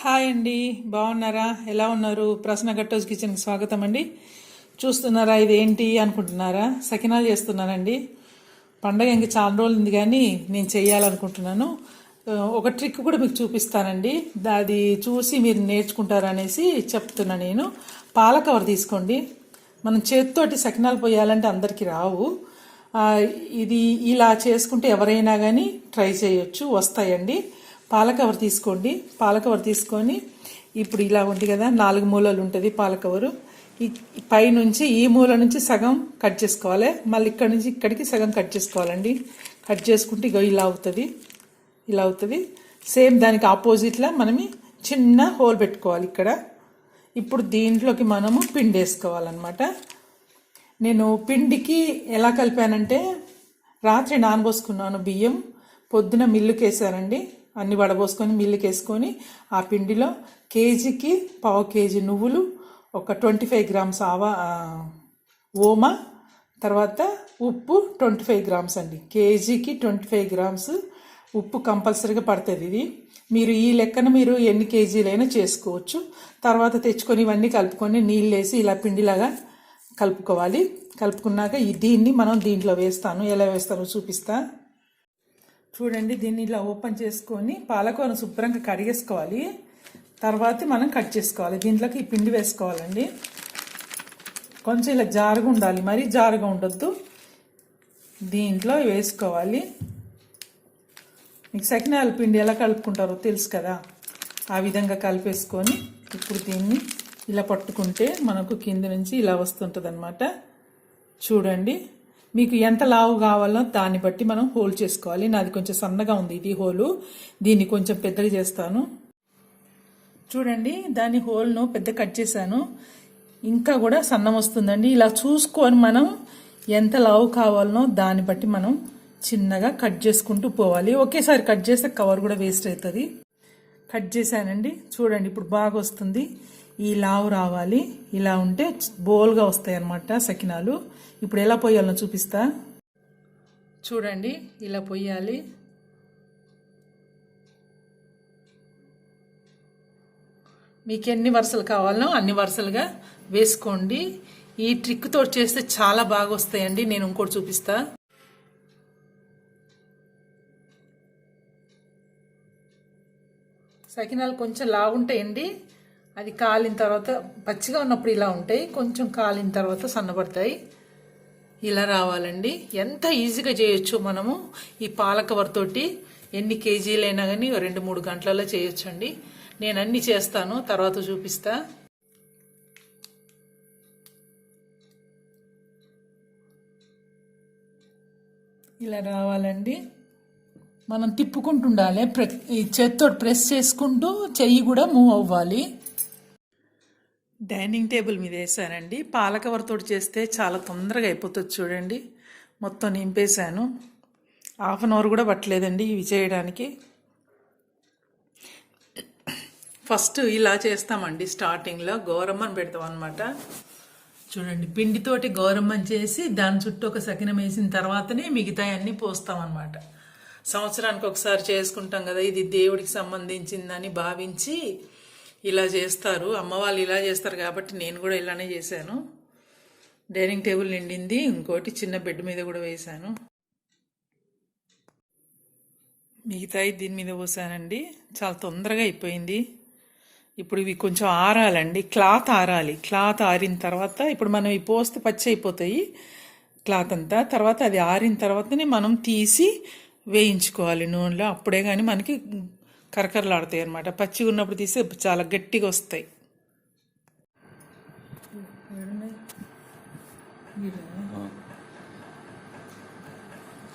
Hi అండి బాగున్నారా? ఎలా ఉన్నారు? ప్రశ్న గట్టోజ్ కిచెన్కి స్వాగతం అండి. చూస్తున్నారా ఇది ఏంటి అనుకుంటున్నారా? సకినాలు చేస్తున్నానండి. పండగ ఇంక చాలా రోజులు ఉంది కానీ నేను చేయాలనుకుంటున్నాను. ఒక ట్రిక్ కూడా మీకు చూపిస్తానండి. అది చూసి మీరు నేర్చుకుంటారనేసి చెప్తున్నా నేను. పాల కవర్ తీసుకోండి. మనం చేతితోటి సకినాలు పోయాలంటే అందరికీ రావు. ఇది ఇలా చేసుకుంటే ఎవరైనా కానీ ట్రై చేయొచ్చు వస్తాయండి. పాలకవర్ తీసుకోండి. పాలకవర్ తీసుకొని ఇప్పుడు ఇలా ఉంది కదా నాలుగు మూలలు ఉంటుంది పాలకవరు. కవరు ఈ పైనుంచి ఈ మూల నుంచి సగం కట్ చేసుకోవాలి. మళ్ళీ ఇక్కడ నుంచి ఇక్కడికి సగం కట్ చేసుకోవాలండి. కట్ చేసుకుంటే ఇగో ఇలా అవుతుంది. ఇలా అవుతుంది. సేమ్ దానికి ఆపోజిట్లో మనమి చిన్న హోల్ పెట్టుకోవాలి ఇక్కడ. ఇప్పుడు దీంట్లోకి మనము పిండి వేసుకోవాలన్నమాట. నేను పిండికి ఎలా కలిపానంటే రాత్రి నానబోసుకున్నాను బియ్యం. పొద్దున మిల్లుకి వేసానండి అన్ని వడబోసుకొని మిల్లుకి వేసుకొని ఆ పిండిలో కేజీకి పావు కేజీ నువ్వులు ఒక ట్వంటీ ఫైవ్ గ్రామ్స్ ఆవా ఓమా ఓమ తర్వాత ఉప్పు ట్వంటీ ఫైవ్ గ్రామ్స్ అండి. కేజీకి ట్వంటీ ఫైవ్ గ్రామ్స్ ఉప్పు కంపల్సరీగా పడుతుంది ఇది. మీరు ఈ లెక్కన మీరు ఎన్ని కేజీలైనా చేసుకోవచ్చు. తర్వాత తెచ్చుకొని ఇవన్నీ కలుపుకొని నీళ్ళు వేసి ఇలా పిండిలాగా కలుపుకోవాలి. కలుపుకున్నాక ఈ దీన్ని మనం దీంట్లో వేస్తాను. ఎలా వేస్తానో చూపిస్తాను చూడండి దీన్ని ఇలా ఓపెన్ చేసుకొని పాలకూరను శుభ్రంగా కడిగేసుకోవాలి. తర్వాత మనం కట్ చేసుకోవాలి. దీంట్లోకి ఈ పిండి వేసుకోవాలండి. కొంచెం ఇలా జారుగా ఉండాలి. మరీ జారుగా ఉండొద్దు. దీంట్లో వేసుకోవాలి. మీకు సకినాల పిండి ఎలా కలుపుకుంటారో తెలుసు కదా? ఆ విధంగా కలిపేసుకొని ఇప్పుడు దీన్ని ఇలా పట్టుకుంటే మనకు కింద నుంచి ఇలా వస్తుంటుంది చూడండి. మీకు ఎంత లావు కావాలో దాన్ని బట్టి మనం హోల్ చేసుకోవాలి. నాది కొంచెం సన్నగా ఉంది ఇది హోలు. దీన్ని కొంచెం పెద్దగా చేస్తాను. చూడండి దాని హోల్ను పెద్ద కట్ చేశాను. ఇంకా కూడా సన్నం వస్తుందండి. ఇలా చూసుకొని మనం ఎంత లావు కావాలనో దాన్ని బట్టి మనం చిన్నగా కట్ చేసుకుంటూ పోవాలి. ఒకేసారి కట్ చేస్తే కవర్ కూడా వేస్ట్ అవుతుంది. కట్ చేశానండి. చూడండి ఇప్పుడు బాగా వస్తుంది. ఈ లావు రావాలి. ఇలా ఉంటే బోల్గా వస్తాయి అన్నమాట సకినాలు. ఇప్పుడు ఎలా పోయాలో చూపిస్తా. చూడండి ఇలా పొయ్యాలి మీకు ఎన్ని వరుసలు కావాలనో అన్ని వరుసలుగా వేసుకోండి. ఈ ట్రిక్తో చేస్తే చాలా బాగా వస్తాయండి. నేను ఇంకోటి చూపిస్తా. సకినాలు కొంచెం లాగుంటాయండి అది కాలిన తర్వాత పచ్చిగా ఉన్నప్పుడు ఇలా ఉంటాయి కొంచెం కాలిన తర్వాత సన్నబడతాయి. ఇలా రావాలండి. ఎంత ఈజీగా చేయొచ్చు మనము ఈ పాలకవర్తోటి ఎన్ని కేజీలైనా కానీ రెండు మూడు గంటలలో చేయొచ్చండి. నేను అన్ని చేస్తాను తర్వాత చూపిస్తా. ఇలా రావాలండి. మనం తిప్పుకుంటుండాలి ప్ర ఈ చేత్తో ప్రెస్ చేసుకుంటూ చెయ్యి కూడా మూవ్ అవ్వాలి. డైనింగ్ టేబుల్ మీద వేసానండి పాలకవర్తో చేస్తే చాలా తొందరగా అయిపోతుంది చూడండి. మొత్తం నింపేశాను. హాఫ్ అన్ అవర్ కూడా పట్టలేదండి ఇవి చేయడానికి. ఫస్ట్ ఇలా చేస్తామండి స్టార్టింగ్లో. గౌరమ్మని పెడతాం అనమాట చూడండి పిండితోటి గౌరమ్మని చేసి దాని చుట్టూ ఒక సకినం వేసిన తర్వాతనే మిగతా అన్నీ సంవత్సరానికి ఒకసారి చేసుకుంటాం కదా ఇది దేవుడికి సంబంధించిందని భావించి ఇలా చేస్తారు. అమ్మ వాళ్ళు ఇలా చేస్తారు కాబట్టి నేను కూడా ఇలానే చేశాను. డైనింగ్ టేబుల్ నిండింది. ఇంకోటి చిన్న బెడ్ మీద కూడా వేశాను. మిగతాయి దీని మీద పోసానండి. చాలా తొందరగా అయిపోయింది. ఇప్పుడు ఇవి కొంచెం ఆరాలండి. క్లాత్ ఆరాలి. క్లాత్ ఆరిన తర్వాత ఇప్పుడు మనం ఇవి పోస్తే పచ్చి అయిపోతాయి క్లాత్ అంతా. తర్వాత అది ఆరిన తర్వాతనే మనం తీసి వేయించుకోవాలి నూనెలో. అప్పుడే కానీ మనకి కరకరలాడుతాయి అనమాట పచ్చిగా ఉన్నప్పుడు తీస్తే చాలా గట్టిగా వస్తాయి.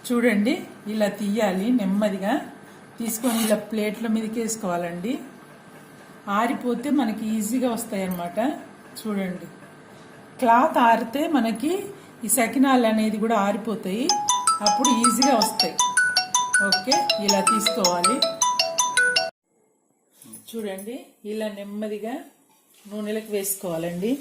చూడండి ఇలా తీయాలి నెమ్మదిగా. తీసుకొని ఇలా ప్లేట్ల మీదకి వేసుకోవాలండి. ఆరిపోతే మనకి ఈజీగా వస్తాయి అన్నమాట. చూడండి. క్లాత్ ఆరితే మనకి ఈ సకినాలు అనేది కూడా ఆరిపోతాయి. అప్పుడు ఈజీగా వస్తాయి. ఓకే ఇలా తీసుకోవాలి. చూడండి ఇలా నెమ్మదిగా నూనెలకు వేసుకోవాలండి.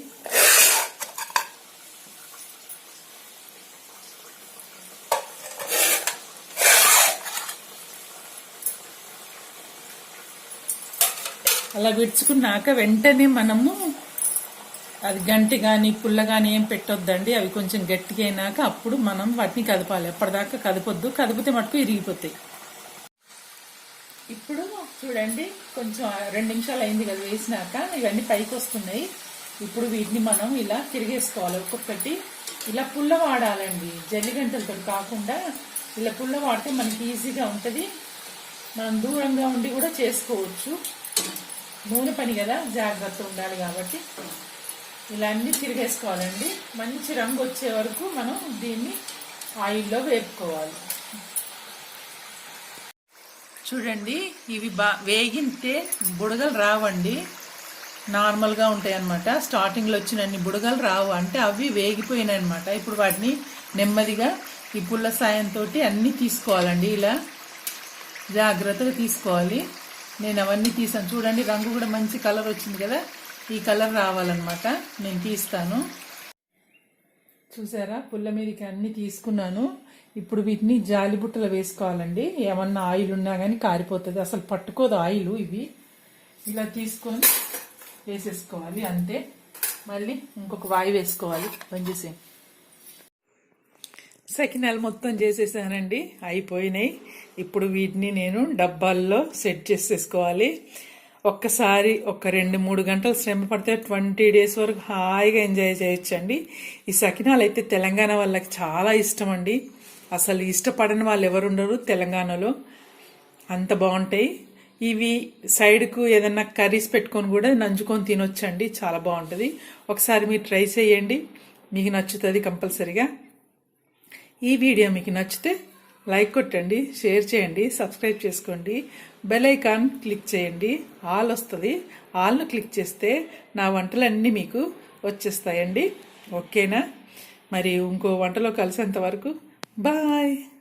అలా విడుచుకున్నాక వెంటనే మనము అది గంటి కానీ పుల్ల కానీ ఏం పెట్టొద్దండి. అవి కొంచెం గట్టిగా అయినాక అప్పుడు మనం వాటిని కదపాలి. అప్పటిదాకా కదపొద్దు. కదిపితే మటుకు ఇరిగిపోతాయి. ఇప్పుడు చూడండి కొంచెం రెండు నిమిషాలు అయింది కదా వేసినాక ఇవన్నీ పైకి వస్తున్నాయి. ఇప్పుడు వీటిని మనం ఇలా తిరిగేసుకోవాలి. ఒక్కొక్కటి ఇలా పుల్ల వాడాలండి. జల్లిగంటలతో కాకుండా ఇలా పుల్ల వాడితే మనకి ఈజీగా ఉంటుంది. మనం దూరంగా ఉండి కూడా చేసుకోవచ్చు. నూనె పని కదా జాగ్రత్త ఉండాలి కాబట్టి. ఇలా అన్ని తిరిగేసుకోవాలండి. మంచి రంగు వచ్చే వరకు మనం దీన్ని ఆయిల్లో వేపుకోవాలి. చూడండి ఇవి బా వేగింటే బుడగలు రావండి. నార్మల్గా ఉంటాయి అన్నమాట స్టార్టింగ్లో వచ్చినన్ని బుడగలు రావు. అంటే అవి వేగిపోయినాయి అనమాట ఇప్పుడు వాటిని నెమ్మదిగా ఈ పుల్ల సాయంతో అన్నీ తీసుకోవాలండి. ఇలా జాగ్రత్తగా తీసుకోవాలి. నేను అవన్నీ తీసాను. చూడండి రంగు కూడా మంచి కలర్ వచ్చింది కదా. ఈ కలర్ రావాలన్నమాట. నేను తీస్తాను. చూసారా? పుల్ల మీదకి అన్ని తీసుకున్నాను. ఇప్పుడు వీటిని జాలిబుట్టలు వేసుకోవాలండి. ఏమన్నా ఆయిల్ ఉన్నా కానీ కారిపోతుంది. అసలు పట్టుకోదు ఆయిల్ ఇవి. ఇలా తీసుకొని వేసేసుకోవాలి అంతే. మళ్ళీ ఇంకొక వాయి వేసుకోవాలి పనిచేసే సకినాలు మొత్తం చేసేసానండి. అయిపోయినాయి. ఇప్పుడు వీటిని నేను డబ్బాల్లో సెట్ చేసేసుకోవాలి. ఒక్కసారి ఒక రెండు మూడు గంటలు శ్రమ పడితే ట్వంటీ డేస్ వరకు హాయిగా ఎంజాయ్ చేయొచ్చండి. ఈ సకినాలు అయితే తెలంగాణ వాళ్ళకి చాలా ఇష్టం అండి అసలు ఇష్టపడని వాళ్ళు ఎవరు ఉండరు తెలంగాణలో. అంత బాగుంటాయి. ఇవి సైడ్కు ఏదన్నా కర్రీస్ పెట్టుకొని కూడా నంచుకొని తినొచ్చండి. చాలా బాగుంటుంది. ఒకసారి మీరు ట్రై చేయండి. మీకు నచ్చుతుంది కంపల్సరిగా. ఈ వీడియో మీకు నచ్చితే లైక్ కొట్టండి షేర్ చేయండి సబ్స్క్రైబ్ చేసుకోండి. బెల్ ఐకాన్ క్లిక్ చేయండి. ఆల్ వస్తుంది. ఆల్ను క్లిక్ చేస్తే నా వంటలన్నీ మీకు వచ్చేస్తాయండి. ఓకేనా? మరి ఇంకో వంటలో కలిసేంత వరకు Bye.